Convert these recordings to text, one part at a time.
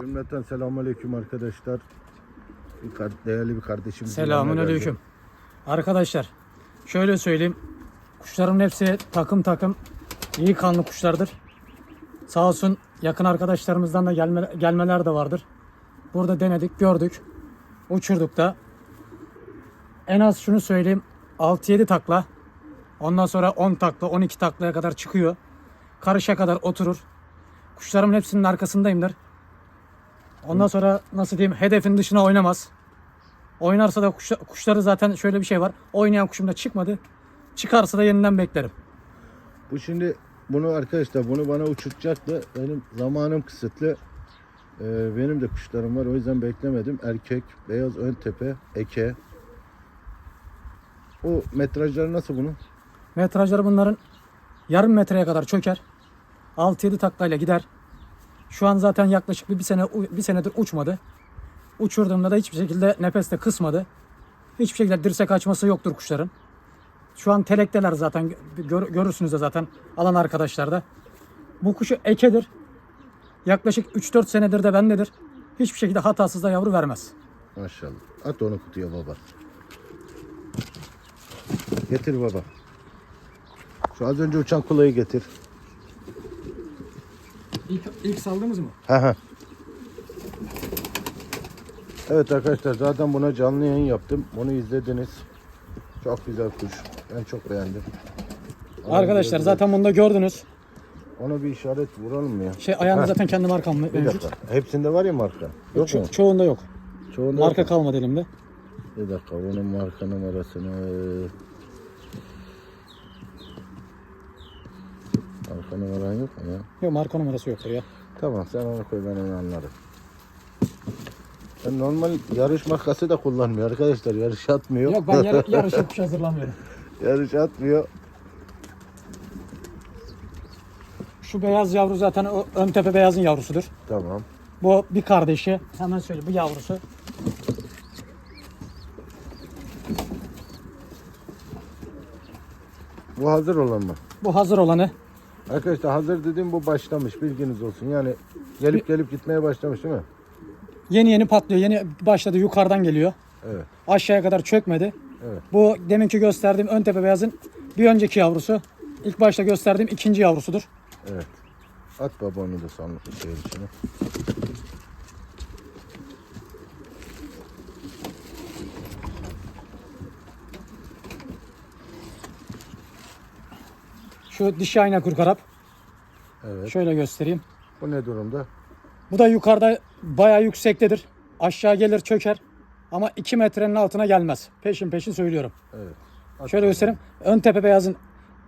Cümleten selamünaleyküm arkadaşlar. Bir değerli bir kardeşim. Selamun aleyküm. Arkadaşlar şöyle söyleyeyim. Kuşların hepsi takım takım iyi kanlı kuşlardır. Sağ olsun yakın arkadaşlarımızdan da gelme, gelmeler de vardır. Burada denedik, gördük. Uçurduk da. En az şunu söyleyeyim. 6-7 takla. Ondan sonra 10 takla, 12 taklaya kadar çıkıyor. Karışa kadar oturur. Kuşlarımın hepsinin arkasındayımdır. Ondan sonra nasıl diyeyim hedefin dışına oynamaz. Oynarsa da kuş, kuşları zaten şöyle bir şey var. Oynayan kuşum da çıkmadı. Çıkarsa da yeniden beklerim. Bu şimdi bunu arkadaşlar bunu bana uçurtacaktı. Benim zamanım kısıtlı. Ee, benim de kuşlarım var o yüzden beklemedim. Erkek, beyaz ön tepe, eke. O metrajları nasıl bunun? Metrajları bunların yarım metreye kadar çöker. 6-7 taklayla gider. Şu an zaten yaklaşık bir, bir sene bir senedir uçmadı. Uçurduğumda da hiçbir şekilde nefes de kısmadı. Hiçbir şekilde dirsek açması yoktur kuşların. Şu an telekteler zaten gör- görürsünüz de zaten alan arkadaşlar da. Bu kuşu ekedir. Yaklaşık 3-4 senedir de bendedir. Hiçbir şekilde hatasız da yavru vermez. Maşallah. At onu kutuya baba. Getir baba. Şu az önce uçan kulayı getir. İlk, ilk saldığımız mı? Ha ha. Evet arkadaşlar zaten buna canlı yayın yaptım. Bunu izlediniz. Çok güzel kuş. Ben çok beğendim. Arkadaşlar zaten bunu da gördünüz. Ona bir işaret vuralım mı ya? Şey ayağında Heh. zaten kendi markam Bir mevcut. dakika. Hepsinde var ya marka. Yok Ço- mu? çoğunda yok. Çoğunda Marka yok mu? kalmadı elimde. Bir dakika bunun marka numarasını Marka numaran yok mu ya? Yok marka numarası yoktur ya. Tamam sen onu koy ben onu anlarım. Ben normal yarış markası da kullanmıyor arkadaşlar. Yarış atmıyor. Yok ben yar yarışa kuş hazırlamıyorum. yarış atmıyor. Şu beyaz yavru zaten o ön tepe beyazın yavrusudur. Tamam. Bu bir kardeşi. Hemen söyle bu yavrusu. Bu hazır olan mı? Bu hazır olanı. Arkadaşlar hazır dediğim bu başlamış bilginiz olsun. Yani gelip gelip gitmeye başlamış değil mi? Yeni yeni patlıyor. Yeni başladı yukarıdan geliyor. Evet. Aşağıya kadar çökmedi. Evet. Bu deminki gösterdiğim ön tepe beyazın bir önceki yavrusu. İlk başta gösterdiğim ikinci yavrusudur. Evet. At baba onu da şeyin içine. Şu dişi ayna kurkarap. Evet. Şöyle göstereyim. Bu ne durumda? Bu da yukarıda bayağı yüksektedir. Aşağı gelir çöker. Ama 2 metrenin altına gelmez. Peşin peşin söylüyorum. Evet. At Şöyle göstereyim. Ön tepe beyazın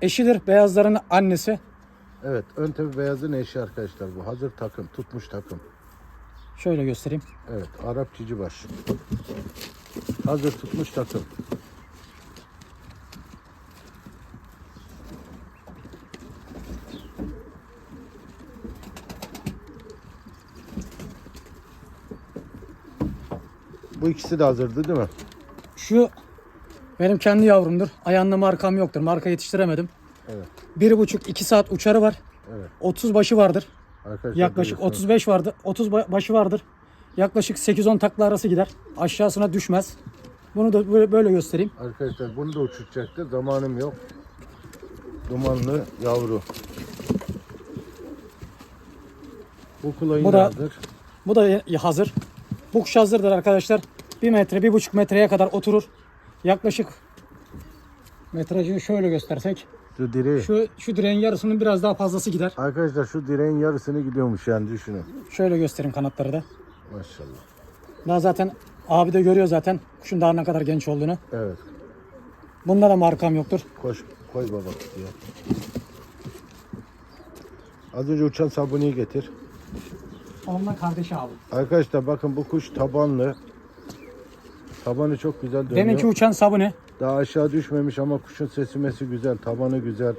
eşidir. Beyazların annesi. Evet. Ön tepe beyazın eşi arkadaşlar bu. Hazır takım. Tutmuş takım. Şöyle göstereyim. Evet. Arap cici baş. Hazır tutmuş takım. Bu ikisi de hazırdı değil mi? Şu benim kendi yavrumdur. Ayağında markam yoktur. Marka yetiştiremedim. Evet. Bir buçuk iki saat uçarı var. Evet. 30 başı vardır. Arkadaşlar Yaklaşık görüyorsunuz. 35 vardı. 30 ba- başı vardır. Yaklaşık 8-10 takla arası gider. Aşağısına düşmez. Bunu da böyle, böyle göstereyim. Arkadaşlar bunu da uçuracaktı. Zamanım yok. Dumanlı yavru. Bu kulayın Bu da- hazır. Bu da hazır. Bu kuş hazırdır arkadaşlar. 1 metre, 1,5 metreye kadar oturur. Yaklaşık metrajını şöyle göstersek. Şu direği. Şu, şu direğin yarısının biraz daha fazlası gider. Arkadaşlar şu direğin yarısını gidiyormuş yani düşünün. Şöyle göstereyim kanatları da. Maşallah. Daha zaten abi de görüyor zaten kuşun daha ne kadar genç olduğunu. Evet. Bunda da markam yoktur. Koş, koy baba kutuya. Az önce uçan sabuniyi getir. Onunla kardeşi abi. Arkadaşlar bakın bu kuş tabanlı. Tabanı çok güzel dönüyor. Deminki uçan sabuni. Daha aşağı düşmemiş ama kuşun sesi mesi güzel. Tabanı güzel.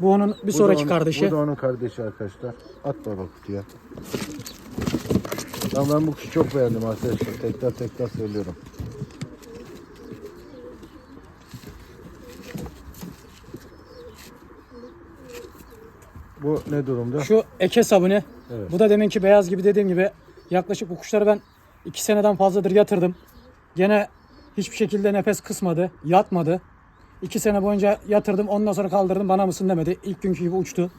Bu onun bir Bu sonraki onun- kardeşi. Bu da onun kardeşi arkadaşlar. At baba kutuya. Ya ben bu kuşu çok beğendim arkadaşlar. Tekrar tekrar söylüyorum. Bu ne durumda? Şu eke sabuni. Evet. Bu da deminki beyaz gibi dediğim gibi Yaklaşık bu kuşları ben 2 seneden fazladır yatırdım. Gene hiçbir şekilde nefes kısmadı, yatmadı. 2 sene boyunca yatırdım ondan sonra kaldırdım bana mısın demedi. İlk günkü gibi uçtu.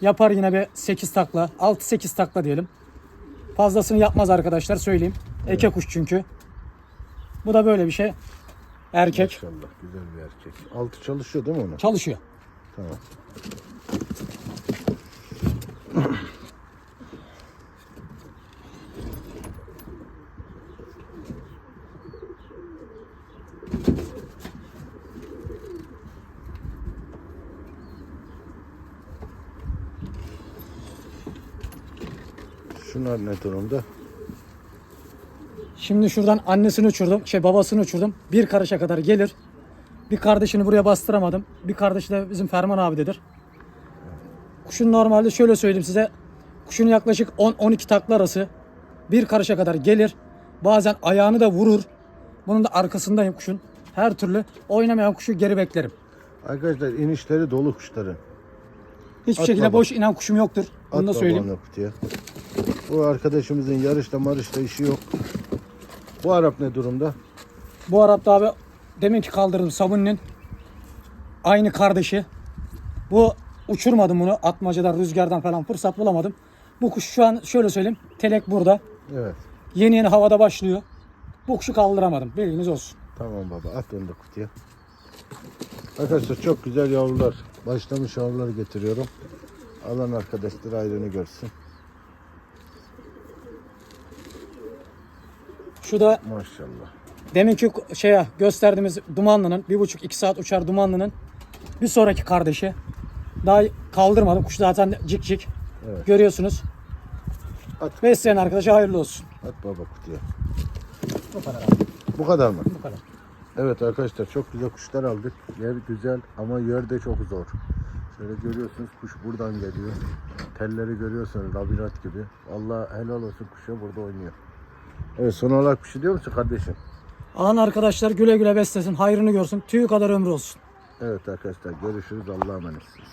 Yapar yine bir 8 takla, 6-8 takla diyelim. Fazlasını yapmaz arkadaşlar söyleyeyim. Eke kuş çünkü. Bu da böyle bir şey. Erkek. Maşallah güzel bir erkek. Altı çalışıyor değil mi onun? Çalışıyor. Tamam. Şunlar ne durumda? Şimdi şuradan annesini uçurdum. Şey babasını uçurdum. Bir karışa kadar gelir. Bir kardeşini buraya bastıramadım. Bir kardeşi de bizim Ferman abidedir. Kuşun normalde şöyle söyleyeyim size. Kuşun yaklaşık 10-12 takla arası bir karışa kadar gelir. Bazen ayağını da vurur. Bunun da arkasındayım kuşun. Her türlü oynamayan kuşu geri beklerim. Arkadaşlar inişleri dolu kuşların. Hiçbir At şekilde baba. boş inen kuşum yoktur. Bunu da söyleyeyim. kutuya. Bu arkadaşımızın yarışta marışta işi yok. Bu Arap ne durumda? Bu Arap da abi deminki kaldırdım Sabuni'nin aynı kardeşi. Bu uçurmadım bunu atmacadan rüzgardan falan fırsat bulamadım. Bu kuş şu an şöyle söyleyeyim telek burada. Evet. Yeni yeni havada başlıyor. Bu kuşu kaldıramadım bilginiz olsun. Tamam baba at onu da kutuya. Arkadaşlar çok güzel yavrular. Başlamış yavruları getiriyorum. Alan arkadaşlar ayrını görsün. Şu da Maşallah. deminki şeye gösterdiğimiz Dumanlı'nın bir buçuk iki saat uçar Dumanlı'nın bir sonraki kardeşi. Daha kaldırmadım. Kuş zaten cik cik. Evet. Görüyorsunuz. At, Besleyen arkadaşa hayırlı olsun. at baba kutuya. Bu kadar abi. Bu kadar mı? Bu kadar. Evet arkadaşlar çok güzel kuşlar aldık. Yer güzel ama yer de çok zor. Şöyle görüyorsunuz kuş buradan geliyor. Telleri görüyorsunuz labirent gibi. Allah helal olsun kuşa burada oynuyor. Evet son olarak bir şey diyor musun kardeşim? Alan arkadaşlar güle güle beslesin, hayrını görsün, tüyü kadar ömrü olsun. Evet arkadaşlar görüşürüz Allah'a emanetsiniz.